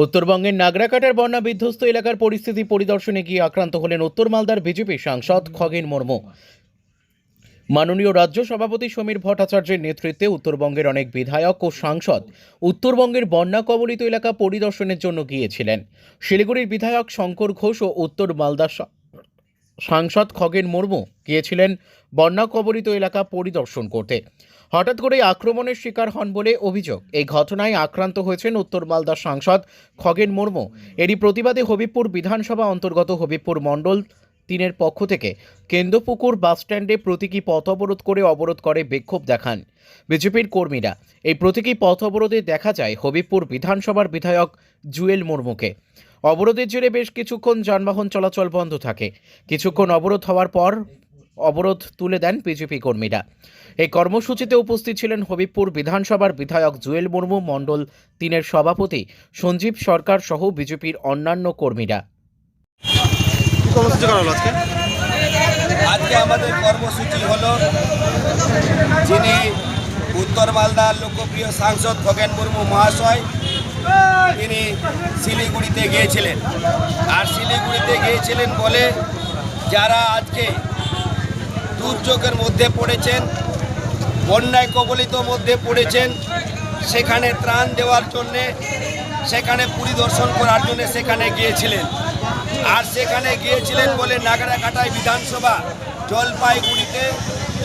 উত্তরবঙ্গের নাগরাকাটার বন্যা বিধ্বস্ত এলাকার পরিস্থিতি পরিদর্শনে গিয়ে আক্রান্ত হলেন উত্তর মালদার বিজেপি সাংসদ খগেন মুর্মু। মাননীয় রাজ্য সভাপতি সমীর ভট্টাচার্যের নেতৃত্বে উত্তরবঙ্গের অনেক বিধায়ক ও সাংসদ উত্তরবঙ্গের বন্যা কবলিত এলাকা পরিদর্শনের জন্য গিয়েছিলেন। শিলিগুড়ির বিধায়ক শঙ্কর ঘোষ ও উত্তর মালদার সা- সাংসদ খগেন মুর্মু গিয়েছিলেন বন্যা কবলিত এলাকা পরিদর্শন করতে। হঠাৎ করে আক্রমণের শিকার হন বলে অভিযোগ। এই ঘটনায় আক্রান্ত হয়েছেন উত্তর মালদার সাংসদ খগেন মুর্মু। এরই প্রতিবাদে হবিবপুর বিধানসভা অন্তর্গত হবিবপুর মণ্ডল তিনের পক্ষ থেকে কেন্দ্রপুকুর বাসস্ট্যান্ডে প্রতীকী পথ অবরোধ করে অবরোধ করে বিক্ষোভ দেখান বিজেপির কর্মীরা। এই প্রতীকী পথ অবরোধে দেখা যায় হবিবপুর বিধানসভার বিধায়ক জুয়েল মুর্মুকে। অবরোধের জেরে বেশ কিছুক্ষণ যানবাহন চলাচল বন্ধ থাকে। কিছুক্ষণ অবরোধ হওয়ার পর অবরোধ তুলে দেন বিজেপি কর্মীরা। এই কর্মসূচিতে উপস্থিত ছিলেন হবিবপুর বিধানসভার বিধায়ক জুয়েল মুর্মু মণ্ডল তিনের সভাপতি সঞ্জীব সরকার সহ বিজেপির অন্যান্য কর্মীরা। আজকে আমাদের কর্মসূচি হলো যিনি উত্তর মালদার লোকপ্রিয় সাংসদ খগেন মুর্মু মহাশয় তিনি শিলিগুড়িতে গিয়েছিলেন। আর শিলিগুড়িতে গিয়েছিলেন বলে যারা আজকে দুর্যোগের মধ্যে পড়েছেন, বন্যায় কবলিত মধ্যে পড়েছেন, সেখানে ত্রাণ দেওয়ার জন্যে, সেখানে পরিদর্শন করার জন্য সেখানে গিয়েছিলেন। আর সেখানে গিয়েছিলেন বলে নাগরাকাটায় বিধানসভা জলপাইগুড়িতে,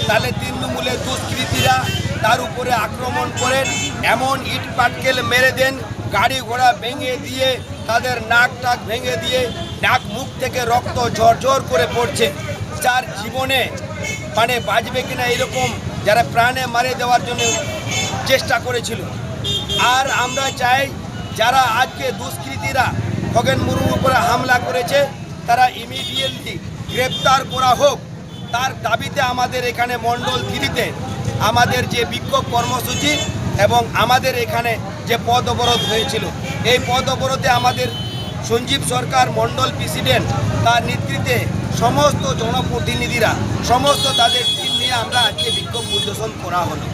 তাহলে তৃণমূলের দুষ্কৃতীরা তার উপরে আক্রমণ করেন, এমন ইট পাটকেল মেরে দেন গাড়ি ঘোড়া ভেঙে দিয়ে, তাদের নাক টাক ভেঙে দিয়ে, নাক মুখ থেকে রক্ত ঝরঝর করে পড়ছে। যার জীবনে মানে বাঁচবে কিনা এরকম যারা প্রাণে মারে দেওয়ার জন্য চেষ্টা করেছিল। আর আমরা চাই যারা আজকে দুষ্কৃতীরা খগেন মুর্মুর উপরে হামলা করেছে, তারা ইমিডিয়েটলি গ্রেপ্তার করা হোক। তার দাবিতে আমাদের এখানে মণ্ডল থ্রিতে আমাদের যে বিক্ষোভ কর্মসূচি এবং আমাদের এখানে যে পদ অবরোধ হয়েছিল। এই পদ অবরোধে আমাদের সঞ্জীব সরকার, মন্ডল প্রেসিডেন্ট, তার নেতৃত্বে সমস্ত জনপ্রতিনিধিরা, সমস্ত তাদের টিম নিয়ে আমরা আজকে বিক্ষোভ প্রদর্শন করা হলো।